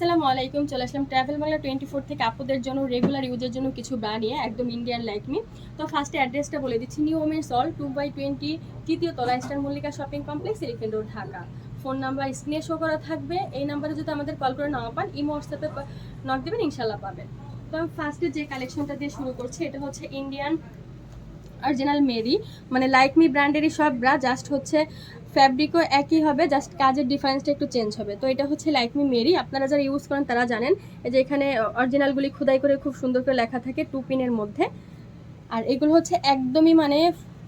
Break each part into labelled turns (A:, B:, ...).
A: আসসালামু আলাইকুম, চলে আসলাম ট্রাভেল বাংলা টোয়েন্টি ফোর থেকে আপুদের জন্য রেগুলার ইউজের জন্য কিছু ব্রা নিয়ে, একদম ইন্ডিয়ান লাইক মি তো ফার্স্টে অ্যাড্রেসটা বলে দিচ্ছি new women's all two by twenty তৃতীয় তলা star Mallika shopping complex Elephant Road Dhaka phone number স্ক্রিনে শো করা থাকবে, এই নাম্বারে যদি আমাদের কল করে না পান, ইমো হোয়াটসঅ্যাপে নক দেবেন ইনশাল্লাহ পাবেন। তো আমি ফার্স্টে যে কালেকশনটা দিয়ে শুরু করছি, এটা হচ্ছে ইন্ডিয়ান অরিজিনাল মেরি মানে লাইক মি ব্র্যান্ডেরই সব ব্রা জাস্ট হচ্ছে ফ্যাব্রিকও একই হবে জাস্ট কাজের ডিফারেন্সটা একটু চেঞ্জ হবে। তো এটা হচ্ছে লাইক মি মেরি আপনারা যারা ইউজ করেন তারা জানেন যে এখানে অরিজিনালগুলি খোদাই করে খুব সুন্দর করে লেখা থাকে টু পিনের মধ্যে। আর এগুলো হচ্ছে একদমই মানে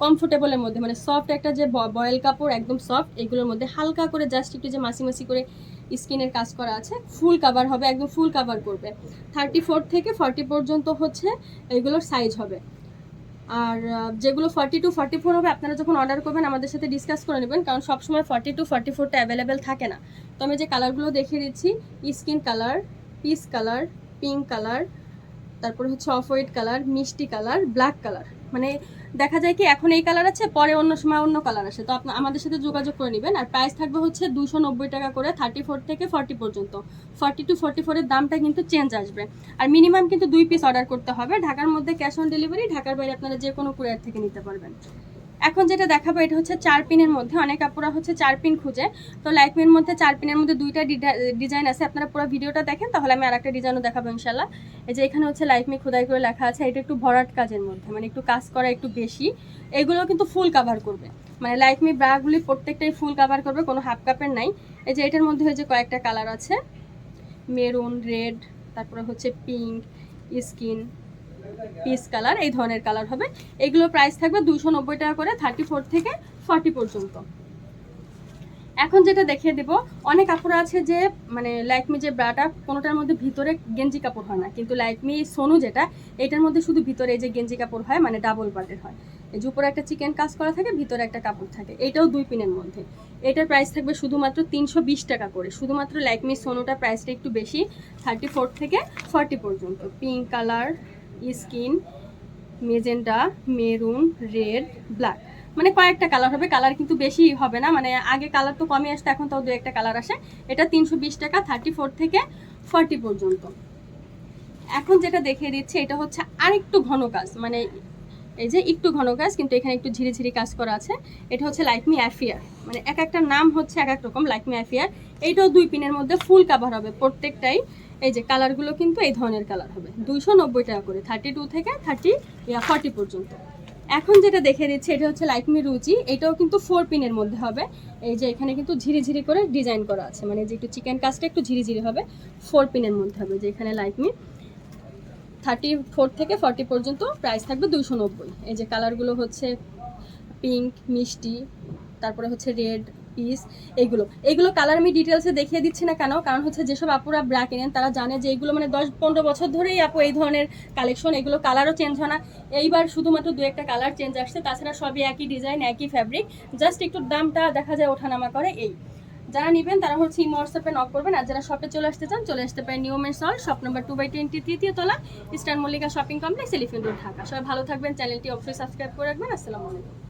A: কমফোর্টেবলের মধ্যে মানে সফট একটা যে বয়েল কাপড় একদম সফট এগুলোর মধ্যে হালকা করে জাস্ট একটু যে মাসি মাসি করে স্কিনের কাজ করা আছে ফুল কাভার হবে, একদম ফুল কাভার করবে। থার্টি ফোর থেকে ফর্টি পর্যন্ত হচ্ছে এগুলোর সাইজ হবে। আর যেগুলো ফর্টি টু ফর্টি ফোর হবে, আপনারা যখন অর্ডার করবেন, আমাদের সাথে ডিসকাস করে নেবেন, কারণ সবসময় ফর্টি টু ফর্টি ফোরটা অ্যাভেলেবেল থাকে না। তো আমি যে কালারগুলো দেখিয়ে দিচ্ছি skin colour peach colour pink colour তারপরে হচ্ছে অফ হোয়াইট কালার, মিষ্টি কালার, ব্ল্যাক কালার। মানে দেখা যায় কি এখন এই কালার আছে, পরে অন্য সময় অন্য কালার আসে। তো আপনার আমাদের সাথে যোগাযোগ করে নেবেন। আর প্রাইস থাকবে হচ্ছে দুশো নব্বই টাকা করে থার্টি ফোর থেকে ফর্টি পর্যন্ত। ফর্টি টু ফর্টি ফোরের দামটা কিন্তু চেঞ্জ আসবে। আর মিনিমাম কিন্তু দুই পিস অর্ডার করতে হবে। ঢাকার মধ্যে ক্যাশ অন ডেলিভারি ঢাকার বাইরে আপনারা যে কোনো কুরিয়ার থেকে নিতে পারবেন। এখন যেটা দেখাবো, এটা হচ্ছে চার পিনের মধ্যে, অনেক আপুরা হচ্ছে চার পিন খুঁজে। তো লাইকমির মধ্যে চার পিনের মধ্যে দুইটা ডিজাইন আছে, আপনারা পুরো ভিডিওটা দেখেন, তাহলে আমি আরেকটা ডিজাইনও দেখাবো ইনশাল্লাহ এই যে এখানে হচ্ছে লাইকমি খোদাই করে লেখা আছে, এটা একটু ভরাট কাজের মধ্যে মানে একটু কাজ করা একটু বেশি। এগুলো কিন্তু ফুল কাভার করবে। মানে লাইকমি ব্রাগুলি প্রত্যেকটাই ফুল কাভার করবে, কোনো হাফ কাপের নাই। এই যে এটার মধ্যে হচ্ছে কয়েকটা কালার আছে। মেরুন রেড তারপরে হচ্ছে পিঙ্ক স্কিন পিস কালার, এই ধরনের কালার হবে। এগুলো প্রাইস থাকবে দুশো টাকা করে থার্টি থেকে ফর্টি পর্যন্ত। এখন যেটা দেখিয়ে দেব, অনেক কাপড় আছে যে মানে লাইকমি যে ব্রাটা, কোনোটার মধ্যে ভিতরে গেঞ্জি কাপড় হয় না। কিন্তু লাইকমি সোনু যেটা, এটার মধ্যে শুধু ভিতরে এই যে গেঞ্জি কাপড় হয় মানে ডাবল পার্টের হয়। এই যে উপরে একটা চিকেন কাজ করা থাকে, ভিতরে একটা কাপড় থাকে। এটাও দুই পিনের মধ্যে। এটার প্রাইস থাকবে শুধুমাত্র তিনশো বিশ টাকা করে। শুধুমাত্র লাইকমি সোনুটার প্রাইসটা একটু বেশি থার্টি থেকে ফর্টি পর্যন্ত। Pink colour skin magenta maroon, red, black. মানে কয়েকটা কালার হবে, কালার কিন্তু বেশি হবে না। মানে আগে কালার তো কমই আসতো, এখন তাও দু একটা কালার আসে। এটা তিনশো বিশ টাকা থার্টি থেকে ফর্টি পর্যন্ত। এখন যেটা দেখিয়ে দিচ্ছে, এটা হচ্ছে আরেকটু ঘন কাজ। মানে এই যে একটু ঘন কাজ, কিন্তু এখানে একটু ঝিরি ঝিরি কাজ করা আছে। এটা হচ্ছে লাইকমি অ্যাফিয়ার মানে এক একটা নাম হচ্ছে এক এক রকম লাইকমি অ্যাফিয়ার এইটাও দুই পিনের মধ্যে ফুল কাভার হবে, প্রত্যেকটাই এই যে কালারগুলো কিন্তু এই ধরনের কালার হবে। দুইশো নব্বই টাকা করে থার্টি টু থেকে থার্টি ফর্টি পর্যন্ত। এখন যেটা দেখে দিচ্ছে এটা হচ্ছে লাইকমি রুচি এটাও কিন্তু ফোর পিনের মধ্যে হবে। এই যে এখানে কিন্তু ঝিরি ঝিরি করে ডিজাইন করা আছে। মানে যে একটু চিকেন কাজটা একটু ঝিরি ঝিরি হবে ফোর পিনের মধ্যে হবে, যে এখানে লাইকমি থার্টি ফোর থেকে ফর্টি পর্যন্ত প্রাইস থাকবে দুশো নব্বই এই যে কালারগুলো হচ্ছে পিঙ্ক মিষ্টি, তারপরে হচ্ছে রেড পিস এগুলো। এগুলো কালার আমি ডিটেলসে দেখিয়ে দিচ্ছি না কেন, কারণ হচ্ছে যেসব আপুরা ব্রা কিনেন, তারা জানে যে এগুলো মানে দশ পনেরো বছর ধরেই আপু এই ধরনের কালেকশন এগুলো কালারও চেঞ্জ হয় না। এইবার শুধুমাত্র দু একটা কালার চেঞ্জ আসছে, তাছাড়া সবই একই ডিজাইন একই ফ্যাব্রিক জাস্ট একটু দামটা দেখা যায় ওঠানামা করে এই। যারা নেবেন, তারা হচ্ছে ইমো হোয়াটসঅ্যাপে নক করবেন, আর যারা শপে চলে আসতে চান, চলে আসতে পারেন নিয়মের সল shop number two by twenty তৃতীয় তলা eastern Mallika shopping complex Elephant Road Dhaka সবাই ভালো থাকবেন চ্যানেলটি অবশ্যই সাবস্ক্রাইব করে রাখবেন, আসসালামু আলাইকুম।